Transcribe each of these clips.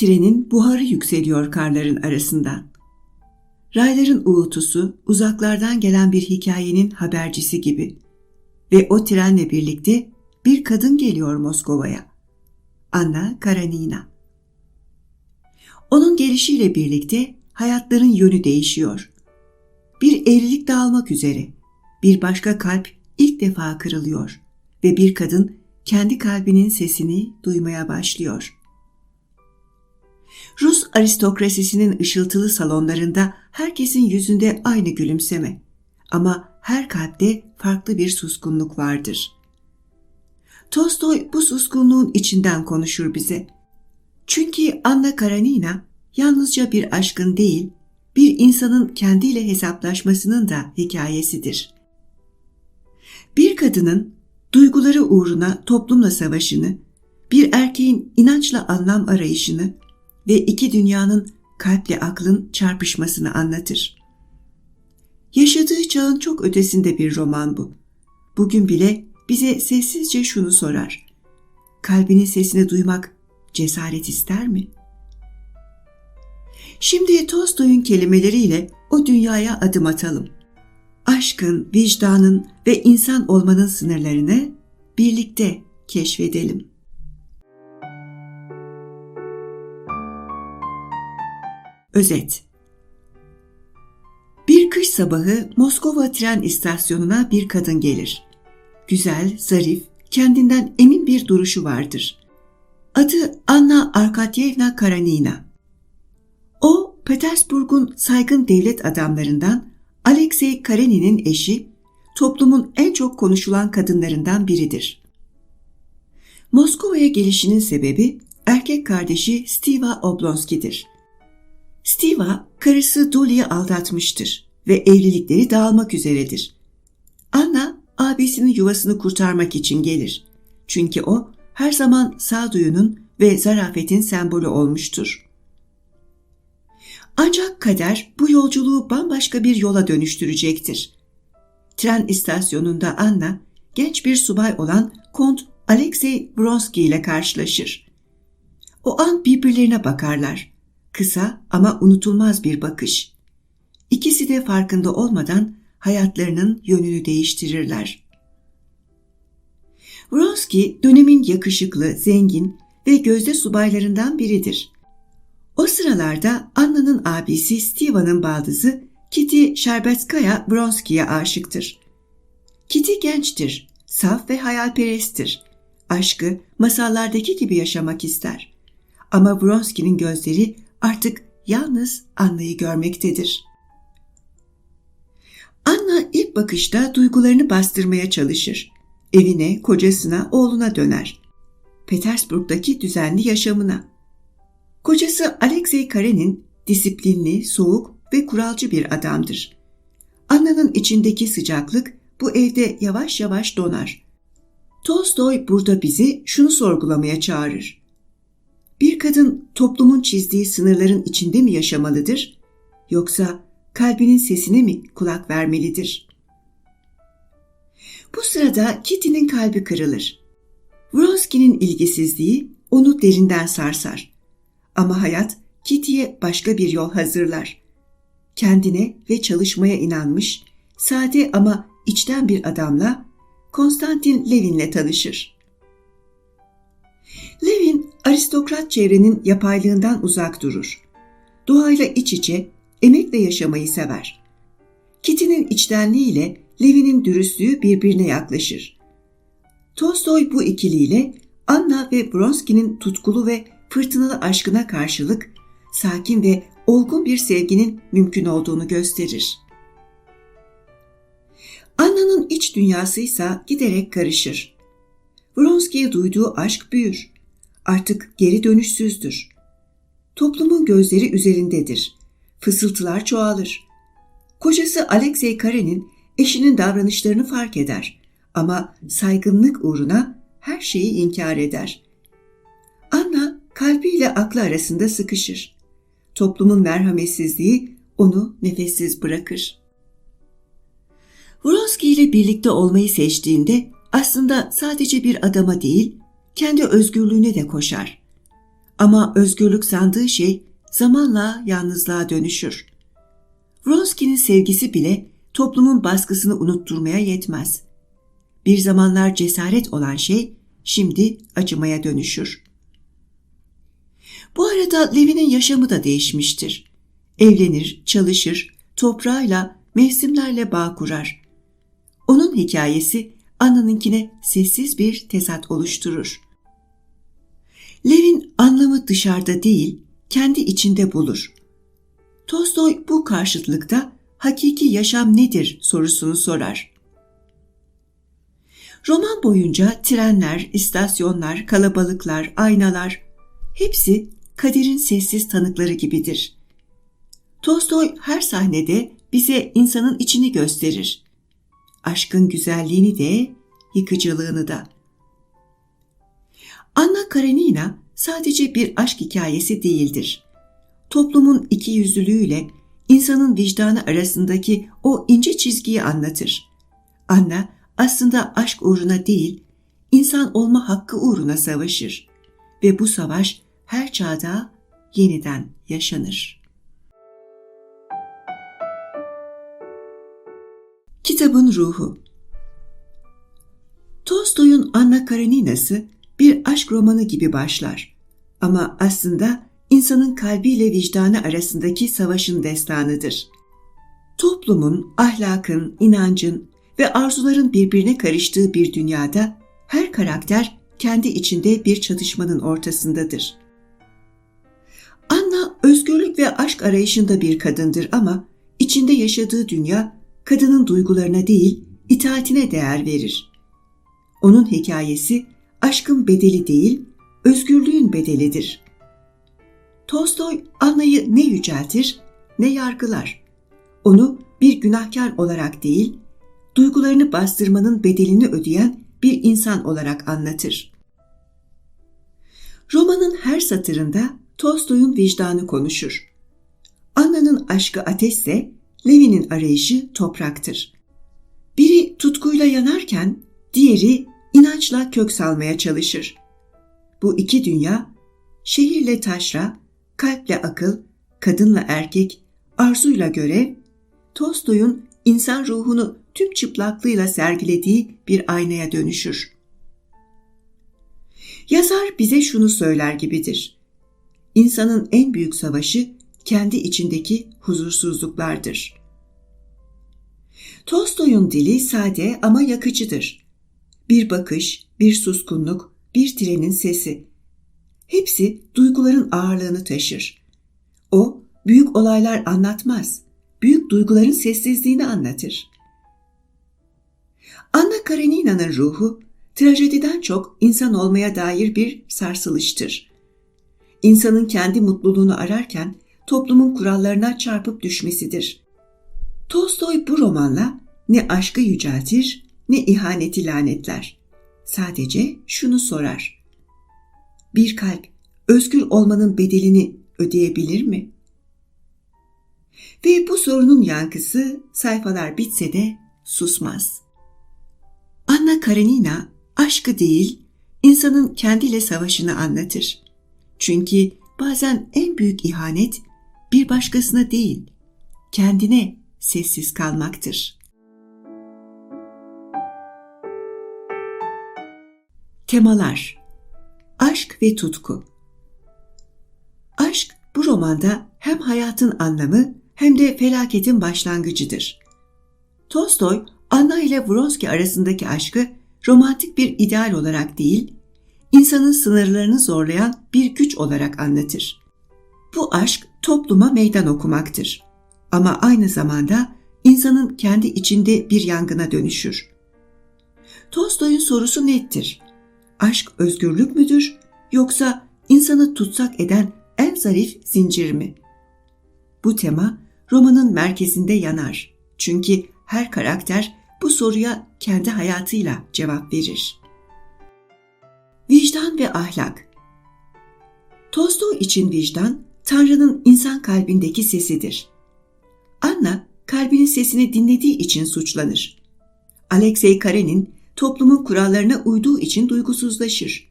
trenin buharı yükseliyor karların arasından. Rayların uğultusu uzaklardan gelen bir hikayenin habercisi gibi. Ve o trenle birlikte bir kadın geliyor Moskova'ya. Anna Karanina. Onun gelişiyle birlikte hayatların yönü değişiyor. Bir evlilik dağılmak üzere. Bir başka kalp ilk defa kırılıyor ve bir kadın kendi kalbinin sesini duymaya başlıyor. Rus aristokrasisinin ışıltılı salonlarında herkesin yüzünde aynı gülümseme ama her kalpte farklı bir suskunluk vardır. Tolstoy bu suskunluğun içinden konuşur bize. Çünkü Anna Karanina yalnızca bir aşkın değil, bir insanın kendiyle hesaplaşmasının da hikayesidir. Bir kadının duyguları uğruna toplumla savaşını, bir erkeğin inançla anlam arayışını ve iki dünyanın kalple aklın çarpışmasını anlatır. Yaşadığı çağın çok ötesinde bir roman bu. Bugün bile bize sessizce şunu sorar. Kalbinin sesini duymak cesaret ister mi? Şimdi Tolstoy'un kelimeleriyle o dünyaya adım atalım. Aşkın, vicdanın ve insan olmanın sınırlarını birlikte keşfedelim. Özet Bir kış sabahı Moskova tren istasyonuna bir kadın gelir. Güzel, zarif, kendinden emin bir duruşu vardır. Adı Anna Arkadyevna Karanina. O, Petersburg'un saygın devlet adamlarından Alexey Karenin'in eşi, toplumun en çok konuşulan kadınlarından biridir. Moskova'ya gelişinin sebebi erkek kardeşi Stiva Oblonsky'dir. Stiva, karısı Dolly'yi aldatmıştır ve evlilikleri dağılmak üzeredir. Anna, abisinin yuvasını kurtarmak için gelir. Çünkü o, her zaman sağduyunun ve zarafetin sembolü olmuştur. Ancak kader bu yolculuğu bambaşka bir yola dönüştürecektir. Tren istasyonunda Anna, genç bir subay olan Kont Alexey Vronsky ile karşılaşır. O an birbirlerine bakarlar. Kısa ama unutulmaz bir bakış. İkisi de farkında olmadan hayatlarının yönünü değiştirirler. Vronsky dönemin yakışıklı, zengin ve gözde subaylarından biridir. O sıralarda Anna'nın abisi Steva'nın baldızı Kitty Sherbetskaya Bronski'ye aşıktır. Kitty gençtir, saf ve hayalperesttir. Aşkı masallardaki gibi yaşamak ister. Ama Bronski'nin gözleri artık yalnız Anna'yı görmektedir. Anna ilk bakışta duygularını bastırmaya çalışır. Evine, kocasına, oğluna döner. Petersburg'daki düzenli yaşamına. Kocası Alexey Karenin disiplinli, soğuk ve kuralcı bir adamdır. Anna'nın içindeki sıcaklık bu evde yavaş yavaş donar. Tolstoy burada bizi şunu sorgulamaya çağırır. Bir kadın toplumun çizdiği sınırların içinde mi yaşamalıdır yoksa kalbinin sesine mi kulak vermelidir? Bu sırada Kitty'nin kalbi kırılır. Vronsky'nin ilgisizliği onu derinden sarsar. Ama hayat Kitty'ye başka bir yol hazırlar. Kendine ve çalışmaya inanmış, sade ama içten bir adamla Konstantin Levin'le tanışır. Levin aristokrat çevrenin yapaylığından uzak durur. Doğayla iç içe, emekle yaşamayı sever. Kitty'nin içtenliğiyle Levin'in dürüstlüğü birbirine yaklaşır. Tolstoy bu ikiliyle Anna ve Bronski'nin tutkulu ve fırtınalı aşkına karşılık sakin ve olgun bir sevginin mümkün olduğunu gösterir. Anna'nın iç dünyası ise giderek karışır. Vronsky'ye duyduğu aşk büyür. Artık geri dönüşsüzdür. Toplumun gözleri üzerindedir. Fısıltılar çoğalır. Kocası Alexey Karenin eşinin davranışlarını fark eder ama saygınlık uğruna her şeyi inkar eder. Anna kalbiyle aklı arasında sıkışır. Toplumun merhametsizliği onu nefessiz bırakır. Vronsky ile birlikte olmayı seçtiğinde aslında sadece bir adama değil, kendi özgürlüğüne de koşar. Ama özgürlük sandığı şey zamanla yalnızlığa dönüşür. Vronsky'nin sevgisi bile toplumun baskısını unutturmaya yetmez. Bir zamanlar cesaret olan şey şimdi acımaya dönüşür. Bu arada Levi'nin yaşamı da değişmiştir. Evlenir, çalışır, toprağıyla, mevsimlerle bağ kurar. Onun hikayesi Anna'nınkine sessiz bir tezat oluşturur. Levin anlamı dışarıda değil, kendi içinde bulur. Tolstoy bu karşıtlıkta hakiki yaşam nedir sorusunu sorar. Roman boyunca trenler, istasyonlar, kalabalıklar, aynalar hepsi kaderin sessiz tanıkları gibidir. Tolstoy her sahnede bize insanın içini gösterir. Aşkın güzelliğini de, yıkıcılığını da. Anna Karenina sadece bir aşk hikayesi değildir. Toplumun iki yüzlülüğüyle insanın vicdanı arasındaki o ince çizgiyi anlatır. Anna aslında aşk uğruna değil, insan olma hakkı uğruna savaşır ve bu savaş her çağda yeniden yaşanır. Kitabın ruhu Tolstoy'un Anna Karenina'sı bir aşk romanı gibi başlar. Ama aslında insanın kalbiyle vicdanı arasındaki savaşın destanıdır. Toplumun, ahlakın, inancın ve arzuların birbirine karıştığı bir dünyada her karakter kendi içinde bir çatışmanın ortasındadır. Anna özgürlük ve aşk arayışında bir kadındır ama içinde yaşadığı dünya kadının duygularına değil, itaatine değer verir. Onun hikayesi aşkın bedeli değil, özgürlüğün bedelidir. Tolstoy Anna'yı ne yüceltir ne yargılar. Onu bir günahkar olarak değil, duygularını bastırmanın bedelini ödeyen bir insan olarak anlatır. Romanın her satırında Tolstoy'un vicdanı konuşur. Anna'nın aşkı ateşse, Levi'nin arayışı topraktır. Biri tutkuyla yanarken, diğeri inançla kök salmaya çalışır. Bu iki dünya, şehirle taşra, kalple akıl, kadınla erkek, arzuyla görev, Tolstoy'un insan ruhunu tüm çıplaklığıyla sergilediği bir aynaya dönüşür. Yazar bize şunu söyler gibidir. İnsanın en büyük savaşı kendi içindeki huzursuzluklardır. Tolstoy'un dili sade ama yakıcıdır. Bir bakış, bir suskunluk, bir trenin sesi. Hepsi duyguların ağırlığını taşır. O, büyük olaylar anlatmaz, büyük duyguların sessizliğini anlatır. Anna Karenina'nın ruhu, trajediden çok insan olmaya dair bir sarsılıştır. İnsanın kendi mutluluğunu ararken toplumun kurallarına çarpıp düşmesidir. Tolstoy bu romanla ne aşkı yüceltir ne ihaneti lanetler. Sadece şunu sorar. Bir kalp özgür olmanın bedelini ödeyebilir mi? Ve bu sorunun yankısı sayfalar bitse de susmaz. Anna Karenina aşkı değil, insanın kendiyle savaşını anlatır. Çünkü bazen en büyük ihanet bir başkasına değil, kendine sessiz kalmaktır. Temalar Aşk ve tutku Aşk bu romanda hem hayatın anlamı hem de felaketin başlangıcıdır. Tolstoy, Anna ile Vronsky arasındaki aşkı romantik bir ideal olarak değil, insanın sınırlarını zorlayan bir güç olarak anlatır. Bu aşk topluma meydan okumaktır. Ama aynı zamanda insanın kendi içinde bir yangına dönüşür. Tolstoy'un sorusu nettir. Aşk özgürlük müdür yoksa insanı tutsak eden en zarif zincir mi? Bu tema romanın merkezinde yanar. Çünkü her karakter bu soruya kendi hayatıyla cevap verir. Vicdan ve ahlak Tolstoy için vicdan, Tanrı'nın insan kalbindeki sesidir. Anna, kalbinin sesini dinlediği için suçlanır. Alexei Karenin, toplumun kurallarına uyduğu için duygusuzlaşır.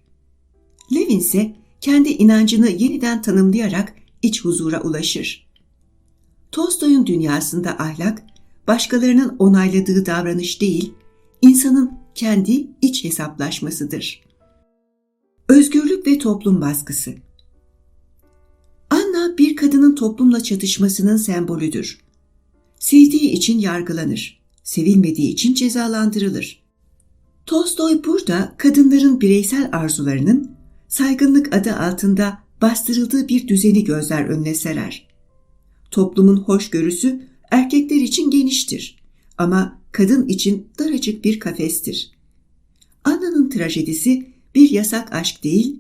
Levin ise kendi inancını yeniden tanımlayarak iç huzura ulaşır. Tolstoy'un dünyasında ahlak, başkalarının onayladığı davranış değil, insanın kendi iç hesaplaşmasıdır. Özgürlük ve toplum baskısı Bir kadının toplumla çatışmasının sembolüdür. Sevdiği için yargılanır, sevilmediği için cezalandırılır. Tolstoy burada kadınların bireysel arzularının saygınlık adı altında bastırıldığı bir düzeni gözler önüne serer. Toplumun hoşgörüsü erkekler için geniştir ama kadın için daracık bir kafestir. Anna'nın trajedisi bir yasak aşk değil,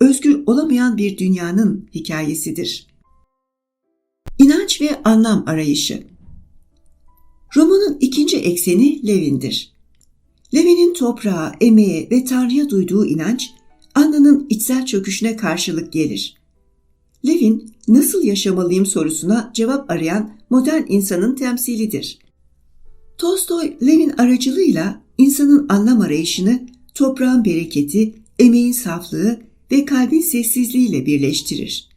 özgür olamayan bir dünyanın hikayesidir. İnanç ve anlam arayışı Romanın ikinci ekseni Levin'dir. Levin'in toprağa, emeğe ve Tanrı'ya duyduğu inanç, Anna'nın içsel çöküşüne karşılık gelir. Levin, nasıl yaşamalıyım sorusuna cevap arayan modern insanın temsilidir. Tolstoy, Levin aracılığıyla insanın anlam arayışını toprağın bereketi, emeğin saflığı ve kalbin sessizliğiyle birleştirir.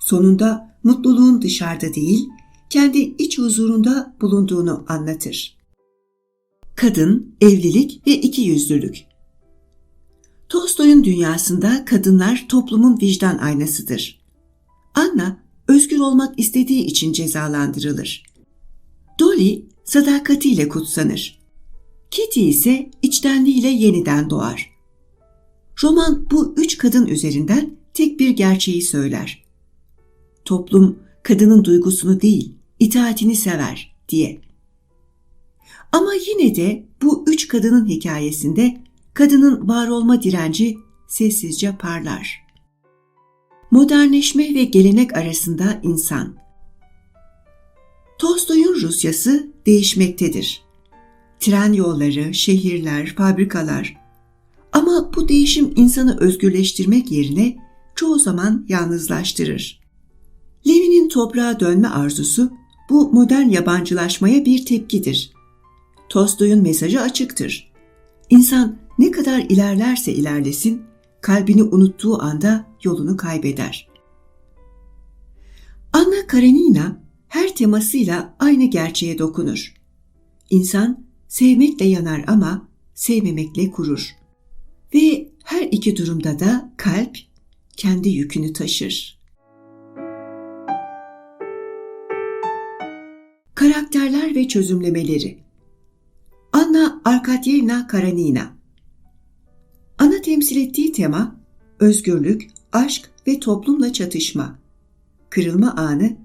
Sonunda mutluluğun dışarıda değil, kendi iç huzurunda bulunduğunu anlatır. Kadın, evlilik ve ikiyüzlülük Tolstoy'un dünyasında kadınlar toplumun vicdan aynasıdır. Anna, özgür olmak istediği için cezalandırılır. Dolly, sadakatiyle kutsanır. Kitty ise içtenliğiyle yeniden doğar. Roman bu üç kadın üzerinden tek bir gerçeği söyler. Toplum kadının duygusunu değil, itaatini sever diye. Ama yine de bu üç kadının hikayesinde kadının var olma direnci sessizce parlar. Modernleşme ve gelenek arasında insan. Tolstoy'un Rusyası değişmektedir. Tren yolları, şehirler, fabrikalar. Ama bu değişim insanı özgürleştirmek yerine çoğu zaman yalnızlaştırır. Levin'in toprağa dönme arzusu bu modern yabancılaşmaya bir tepkidir. Tolstoy'un mesajı açıktır. İnsan ne kadar ilerlerse ilerlesin, kalbini unuttuğu anda yolunu kaybeder. Anna Karenina her temasıyla aynı gerçeğe dokunur. İnsan sevmekle yanar ama sevmemekle kurur. Ve her iki durumda da kalp kendi yükünü taşır. Karakterler ve çözümlemeleri Anna Arkadyevna Karenina Ana temsil ettiği tema özgürlük, aşk ve toplumla çatışma. Kırılma anı,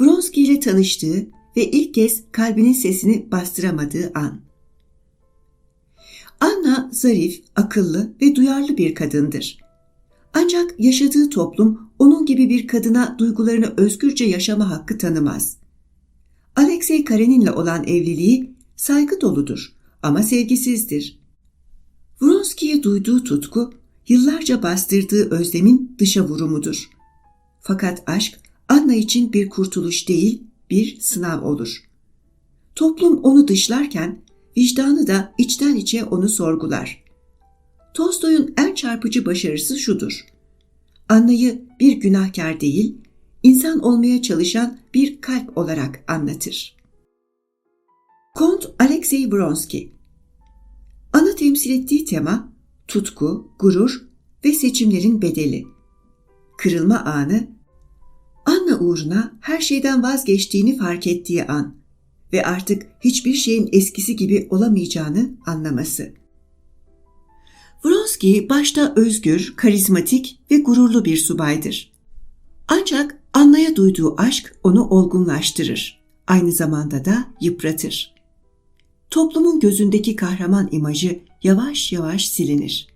Bronski ile tanıştığı ve ilk kez kalbinin sesini bastıramadığı an. Anna zarif, akıllı ve duyarlı bir kadındır. Ancak yaşadığı toplum onun gibi bir kadına duygularını özgürce yaşama hakkı tanımaz. Alexey Karenin'le olan evliliği saygı doludur ama sevgisizdir. Vronski'ye duyduğu tutku, yıllarca bastırdığı özlemin dışa vurumudur. Fakat aşk, Anna için bir kurtuluş değil, bir sınav olur. Toplum onu dışlarken, vicdanı da içten içe onu sorgular. Tolstoy'un en çarpıcı başarısı şudur. Anna'yı bir günahkar değil, insan olmaya çalışan bir kalp olarak anlatır. Kont Alexey Vronsky Ana temsil ettiği tema tutku, gurur ve seçimlerin bedeli. Kırılma anı, Anna uğruna her şeyden vazgeçtiğini fark ettiği an ve artık hiçbir şeyin eskisi gibi olamayacağını anlaması. Vronsky başta özgür, karizmatik ve gururlu bir subaydır. Ancak Anna'ya duyduğu aşk onu olgunlaştırır. Aynı zamanda da yıpratır toplumun gözündeki kahraman imajı yavaş yavaş silinir.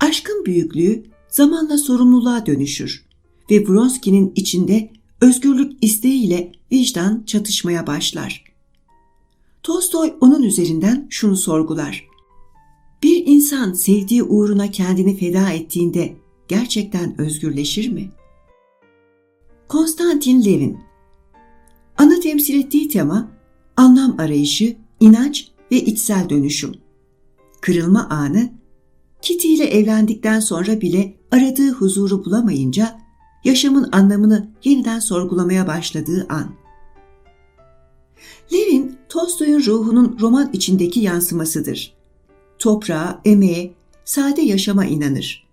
Aşkın büyüklüğü zamanla sorumluluğa dönüşür ve Vronsky'nin içinde özgürlük isteğiyle vicdan çatışmaya başlar. Tolstoy onun üzerinden şunu sorgular. Bir insan sevdiği uğruna kendini feda ettiğinde gerçekten özgürleşir mi? Konstantin Levin Ana temsil ettiği tema anlam arayışı, inanç ve içsel dönüşüm. Kırılma anı, Kitty ile evlendikten sonra bile aradığı huzuru bulamayınca yaşamın anlamını yeniden sorgulamaya başladığı an. Levin, Tolstoy'un ruhunun roman içindeki yansımasıdır. Toprağa, emeğe, sade yaşama inanır.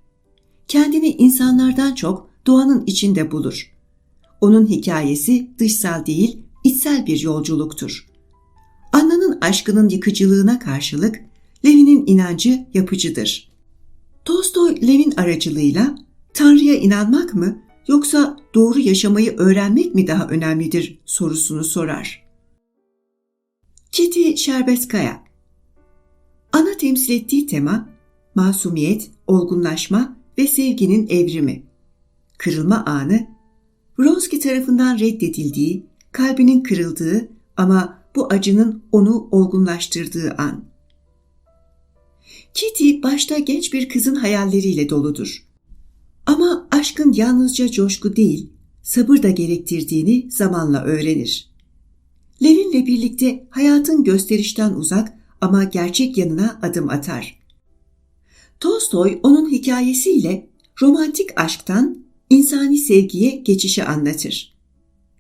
Kendini insanlardan çok doğanın içinde bulur. Onun hikayesi dışsal değil, içsel bir yolculuktur. Anna'nın aşkının yıkıcılığına karşılık Levin'in inancı yapıcıdır. Tolstoy, Levin aracılığıyla Tanrı'ya inanmak mı yoksa doğru yaşamayı öğrenmek mi daha önemlidir sorusunu sorar. Kitty Şerbetskaya Ana temsil ettiği tema masumiyet, olgunlaşma ve sevginin evrimi. Kırılma anı, Vronsky tarafından reddedildiği, kalbinin kırıldığı ama bu acının onu olgunlaştırdığı an. Kitty başta genç bir kızın hayalleriyle doludur. Ama aşkın yalnızca coşku değil, sabır da gerektirdiğini zamanla öğrenir. Levin'le birlikte hayatın gösterişten uzak ama gerçek yanına adım atar. Tolstoy onun hikayesiyle romantik aşktan insani sevgiye geçişi anlatır.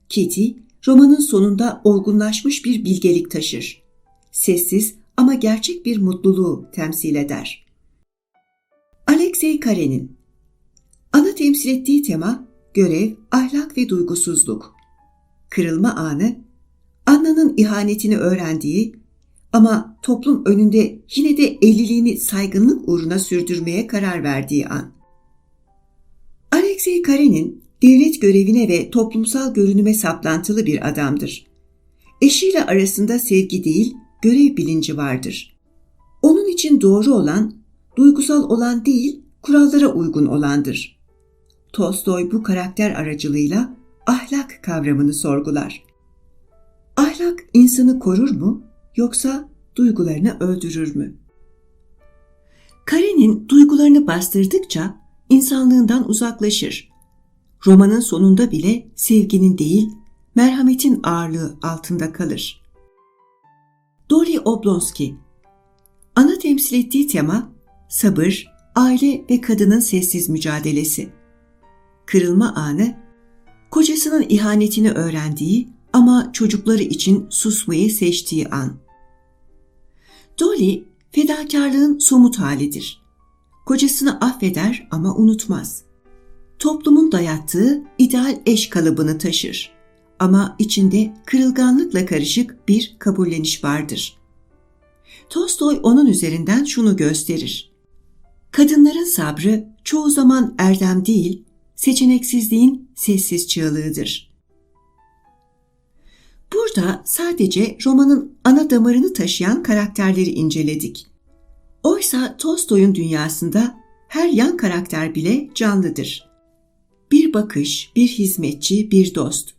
Kitty, romanın sonunda olgunlaşmış bir bilgelik taşır. Sessiz ama gerçek bir mutluluğu temsil eder. Alexei Karenin Ana temsil ettiği tema görev, ahlak ve duygusuzluk. Kırılma anı, Anna'nın ihanetini öğrendiği ama toplum önünde yine de evliliğini saygınlık uğruna sürdürmeye karar verdiği an. Alexei Karenin devlet görevine ve toplumsal görünüme saplantılı bir adamdır. Eşiyle arasında sevgi değil, görev bilinci vardır. Onun için doğru olan, duygusal olan değil, kurallara uygun olandır. Tolstoy bu karakter aracılığıyla ahlak kavramını sorgular. Ahlak insanı korur mu yoksa duygularını öldürür mü? Karenin duygularını bastırdıkça insanlığından uzaklaşır. Romanın sonunda bile sevginin değil, merhametin ağırlığı altında kalır. Dori Oblonsky Ana temsil ettiği tema sabır, aile ve kadının sessiz mücadelesi. Kırılma anı, kocasının ihanetini öğrendiği ama çocukları için susmayı seçtiği an. Dolly, fedakarlığın somut halidir. Kocasını affeder ama unutmaz. Toplumun dayattığı ideal eş kalıbını taşır. Ama içinde kırılganlıkla karışık bir kabulleniş vardır. Tolstoy onun üzerinden şunu gösterir. Kadınların sabrı çoğu zaman erdem değil, seçeneksizliğin sessiz çığlığıdır. Burada sadece romanın ana damarını taşıyan karakterleri inceledik. Oysa Tolstoy'un dünyasında her yan karakter bile canlıdır. Bir bakış, bir hizmetçi, bir dost.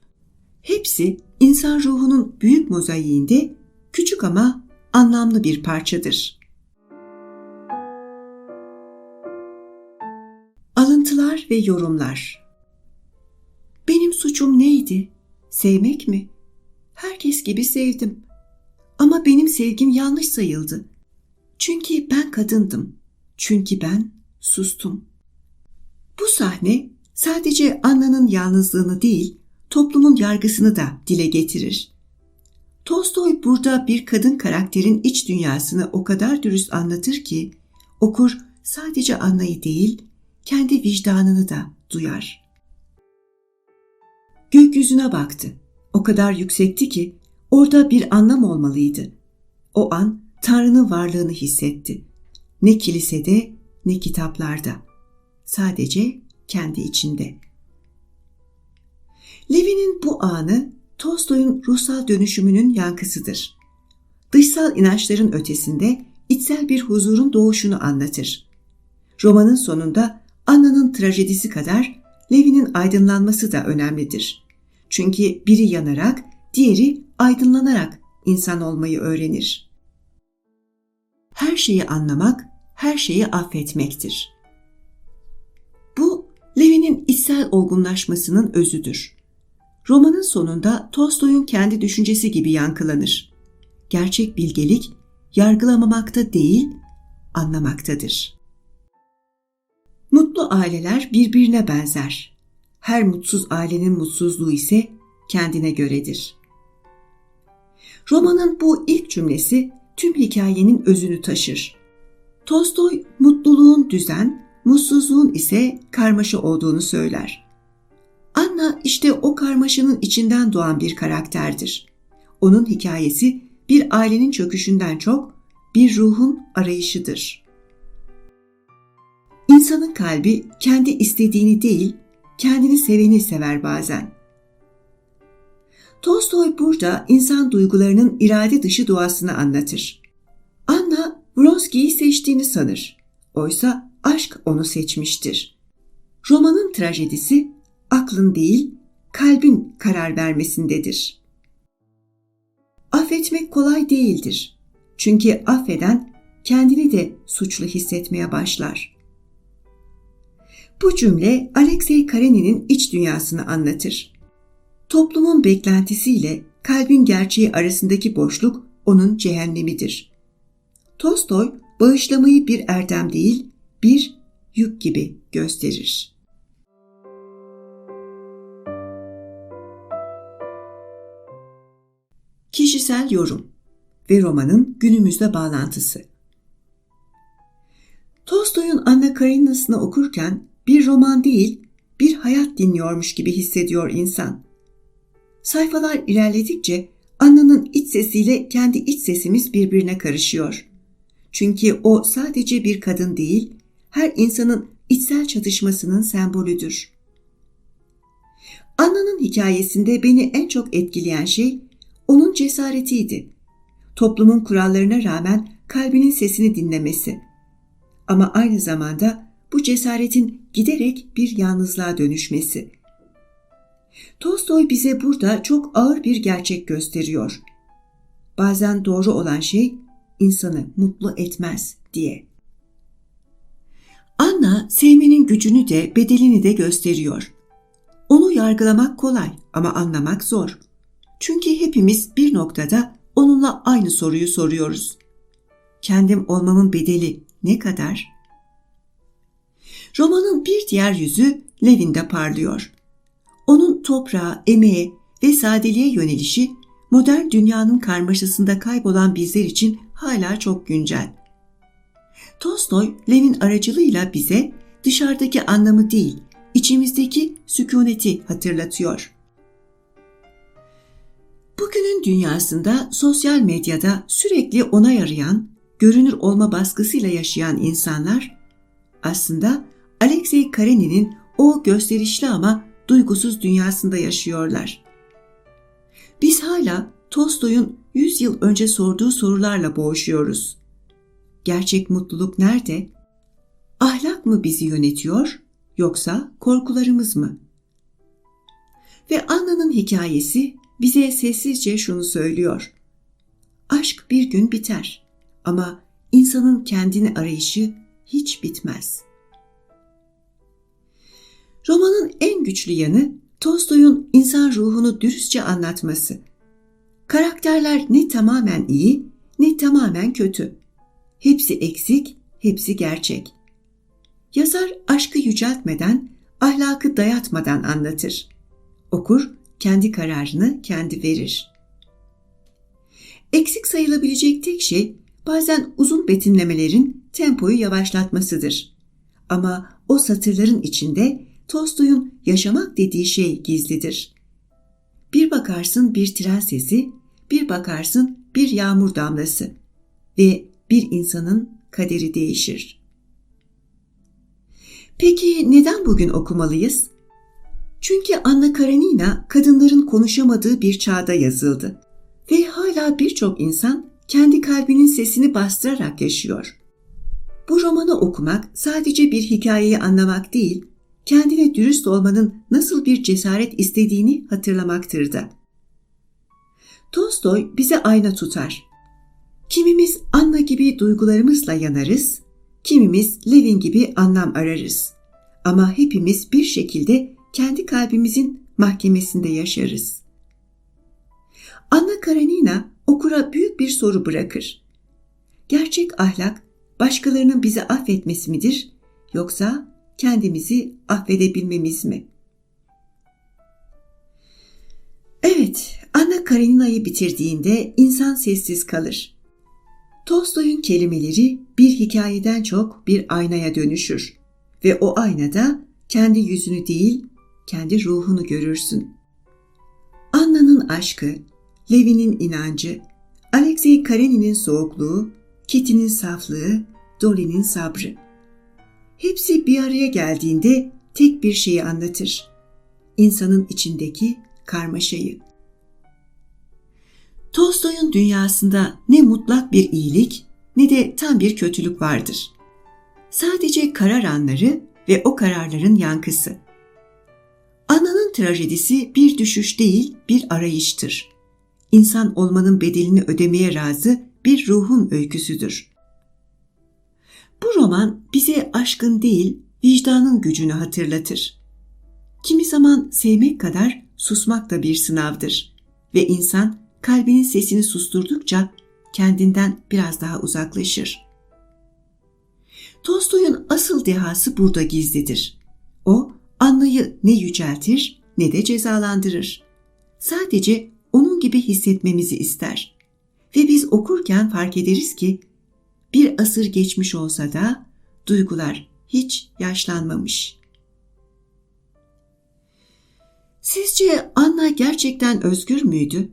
Hepsi insan ruhunun büyük mozaiğinde küçük ama anlamlı bir parçadır. Alıntılar ve yorumlar Benim suçum neydi? Sevmek mi? Herkes gibi sevdim. Ama benim sevgim yanlış sayıldı. Çünkü ben kadındım. Çünkü ben sustum. Bu sahne sadece Anna'nın yalnızlığını değil, toplumun yargısını da dile getirir. Tolstoy burada bir kadın karakterin iç dünyasını o kadar dürüst anlatır ki okur sadece Anna'yı değil, kendi vicdanını da duyar. Gökyüzüne baktı. O kadar yüksekti ki orada bir anlam olmalıydı. O an Tanrı'nın varlığını hissetti. Ne kilisede ne kitaplarda. Sadece kendi içinde. Levi'nin bu anı Tolstoy'un ruhsal dönüşümünün yankısıdır. Dışsal inançların ötesinde içsel bir huzurun doğuşunu anlatır. Romanın sonunda Anna'nın trajedisi kadar Levi'nin aydınlanması da önemlidir. Çünkü biri yanarak, diğeri aydınlanarak insan olmayı öğrenir. Her şeyi anlamak, her şeyi affetmektir. Bu, Levi'nin içsel olgunlaşmasının özüdür. Romanın sonunda Tolstoy'un kendi düşüncesi gibi yankılanır. Gerçek bilgelik, yargılamamakta değil, anlamaktadır. Mutlu aileler birbirine benzer. Her mutsuz ailenin mutsuzluğu ise kendine göredir. Romanın bu ilk cümlesi tüm hikayenin özünü taşır. Tolstoy mutluluğun düzen, mutsuzluğun ise karmaşa olduğunu söyler. Anna işte o karmaşanın içinden doğan bir karakterdir. Onun hikayesi bir ailenin çöküşünden çok bir ruhun arayışıdır. İnsanın kalbi kendi istediğini değil, kendini seveni sever bazen. Tolstoy burada insan duygularının irade dışı doğasını anlatır. Anna Vronsky'yi seçtiğini sanır. Oysa aşk onu seçmiştir. Romanın trajedisi aklın değil, kalbin karar vermesindedir. Affetmek kolay değildir. Çünkü affeden kendini de suçlu hissetmeye başlar. Bu cümle Alexei Karenin'in iç dünyasını anlatır. Toplumun beklentisiyle kalbin gerçeği arasındaki boşluk onun cehennemidir. Tolstoy bağışlamayı bir erdem değil, bir yük gibi gösterir. Kişisel yorum ve romanın günümüzde bağlantısı. Tolstoy'un Anna Karenina'sını okurken bir roman değil, bir hayat dinliyormuş gibi hissediyor insan. Sayfalar ilerledikçe Anna'nın iç sesiyle kendi iç sesimiz birbirine karışıyor. Çünkü o sadece bir kadın değil, her insanın içsel çatışmasının sembolüdür. Anna'nın hikayesinde beni en çok etkileyen şey onun cesaretiydi. Toplumun kurallarına rağmen kalbinin sesini dinlemesi. Ama aynı zamanda bu cesaretin giderek bir yalnızlığa dönüşmesi. Tolstoy bize burada çok ağır bir gerçek gösteriyor. Bazen doğru olan şey insanı mutlu etmez diye. Anna sevmenin gücünü de bedelini de gösteriyor. Onu yargılamak kolay ama anlamak zor. Çünkü hepimiz bir noktada onunla aynı soruyu soruyoruz. Kendim olmamın bedeli ne kadar? Romanın bir diğer yüzü Levin'de parlıyor. Onun toprağa, emeğe ve sadeliğe yönelişi modern dünyanın karmaşasında kaybolan bizler için hala çok güncel. Tolstoy, Levin aracılığıyla bize dışarıdaki anlamı değil, içimizdeki sükuneti hatırlatıyor. Bugünün dünyasında sosyal medyada sürekli onay arayan, görünür olma baskısıyla yaşayan insanlar aslında Alexei Karenin'in o gösterişli ama duygusuz dünyasında yaşıyorlar. Biz hala Tolstoy'un 100 yıl önce sorduğu sorularla boğuşuyoruz. Gerçek mutluluk nerede? Ahlak mı bizi yönetiyor yoksa korkularımız mı? Ve Anna'nın hikayesi bize sessizce şunu söylüyor. Aşk bir gün biter ama insanın kendini arayışı hiç bitmez. Romanın en güçlü yanı Tolstoy'un insan ruhunu dürüstçe anlatması. Karakterler ne tamamen iyi ne tamamen kötü. Hepsi eksik, hepsi gerçek. Yazar aşkı yüceltmeden, ahlakı dayatmadan anlatır. Okur kendi kararını kendi verir. Eksik sayılabilecek tek şey bazen uzun betimlemelerin tempoyu yavaşlatmasıdır. Ama o satırların içinde Tolstoy'un yaşamak dediği şey gizlidir. Bir bakarsın bir tren sesi, bir bakarsın bir yağmur damlası ve bir insanın kaderi değişir. Peki neden bugün okumalıyız? Çünkü Anna Karenina kadınların konuşamadığı bir çağda yazıldı ve hala birçok insan kendi kalbinin sesini bastırarak yaşıyor. Bu romanı okumak sadece bir hikayeyi anlamak değil, kendine dürüst olmanın nasıl bir cesaret istediğini hatırlamaktır da. Tolstoy bize ayna tutar. Kimimiz Anna gibi duygularımızla yanarız, kimimiz Levin gibi anlam ararız. Ama hepimiz bir şekilde kendi kalbimizin mahkemesinde yaşarız. Anna Karenina okura büyük bir soru bırakır. Gerçek ahlak başkalarının bizi affetmesi midir yoksa kendimizi affedebilmemiz mi? Evet, Anna Karenina'yı bitirdiğinde insan sessiz kalır. Tolstoy'un kelimeleri bir hikayeden çok bir aynaya dönüşür ve o aynada kendi yüzünü değil, kendi ruhunu görürsün. Anna'nın aşkı, Levi'nin inancı, Alexei Karenin'in soğukluğu, Kitty'nin saflığı, Dolly'nin sabrı. Hepsi bir araya geldiğinde tek bir şeyi anlatır. İnsanın içindeki karmaşayı. Tolstoy'un dünyasında ne mutlak bir iyilik ne de tam bir kötülük vardır. Sadece karar anları ve o kararların yankısı. Ana'nın trajedisi bir düşüş değil, bir arayıştır. İnsan olmanın bedelini ödemeye razı bir ruhun öyküsüdür. Bu roman bize aşkın değil, vicdanın gücünü hatırlatır. Kimi zaman sevmek kadar susmak da bir sınavdır ve insan kalbinin sesini susturdukça kendinden biraz daha uzaklaşır. Tolstoy'un asıl dehası burada gizlidir. O, Anna'yı ne yüceltir ne de cezalandırır. Sadece onun gibi hissetmemizi ister. Ve biz okurken fark ederiz ki bir asır geçmiş olsa da duygular hiç yaşlanmamış. Sizce Anna gerçekten özgür müydü?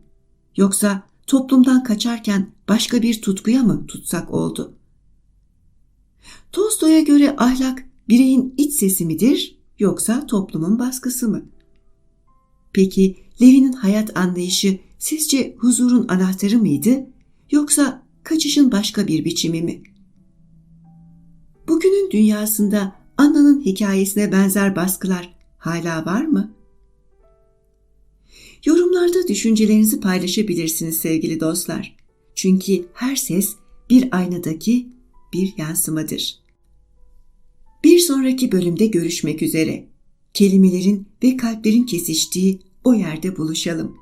Yoksa toplumdan kaçarken başka bir tutkuya mı tutsak oldu? Tolstoy'a göre ahlak bireyin iç sesi midir yoksa toplumun baskısı mı? Peki Levi'nin hayat anlayışı sizce huzurun anahtarı mıydı yoksa kaçışın başka bir biçimi mi? Bugünün dünyasında Anna'nın hikayesine benzer baskılar hala var mı? Yorumlarda düşüncelerinizi paylaşabilirsiniz sevgili dostlar. Çünkü her ses bir aynadaki bir yansımadır. Bir sonraki bölümde görüşmek üzere. Kelimelerin ve kalplerin kesiştiği o yerde buluşalım.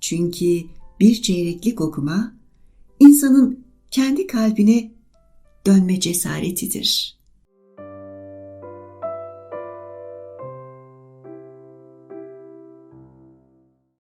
Çünkü bir çeyreklik okuma insanın kendi kalbine dönme cesaretidir.''